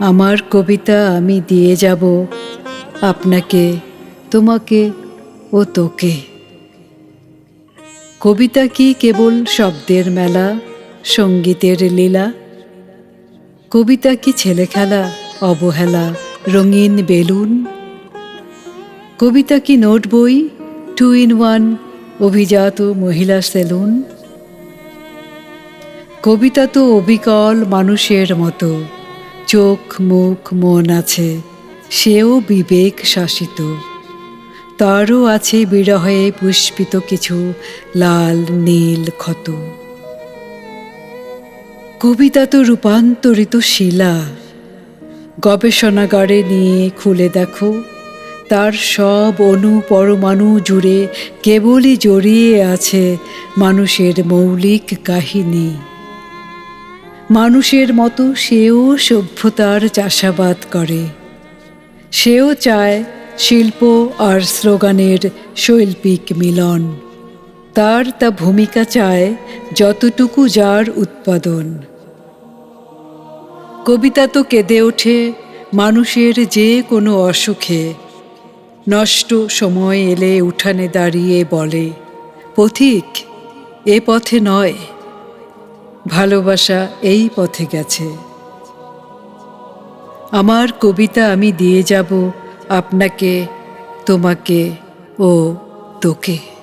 আমার কবিতা আমি দিয়ে যাব আপনাকে, তোমাকে ও তোকে। কবিতা কি কেবল শব্দের মেলা, সঙ্গীতের লীলা? কবিতা কি ছেলে খেলা অবহেলা, রঙিন বেলুন? কবিতা কি নোট বই? টু ইন ওয়ান অভিজাত মহিলা সেলুন। কবিতা তো অবিকল মানুষের মতো। চোখ, মুখ, মন আছে, সেও বিবেক শাসিত। তারও আছে বিরহে পুষ্পিত কিছু লাল, নীল, ক্ষত। কবিতা তো রূপান্তরিত শিলা। গবেষণাগারে নিয়ে খুলে দেখো। তার সব অণু পরমাণু জুড়ে কেবলই জড়িয়ে আছে মানুষের মৌলিক কাহিনী। মানুষের মতো সেও সভ্যতার চাষাবাদ করে। সেও চায় শিল্প আর স্লোগানের শৈল্পিক মিলন। তার তা ভূমিকা চায় যতটুকু যার উৎপাদন। কবিতা তো কেঁদে ওঠে মানুষের যে কোনো অসুখে। নষ্ট সময় এলে উঠানে দাঁড়িয়ে বলে, পথিক, এ পথে নয়। ভালোবাসা এই পথে গেছে। আমার কবিতা আমি দিয়ে যাব আপনাকে, তোমাকে ও তোকে।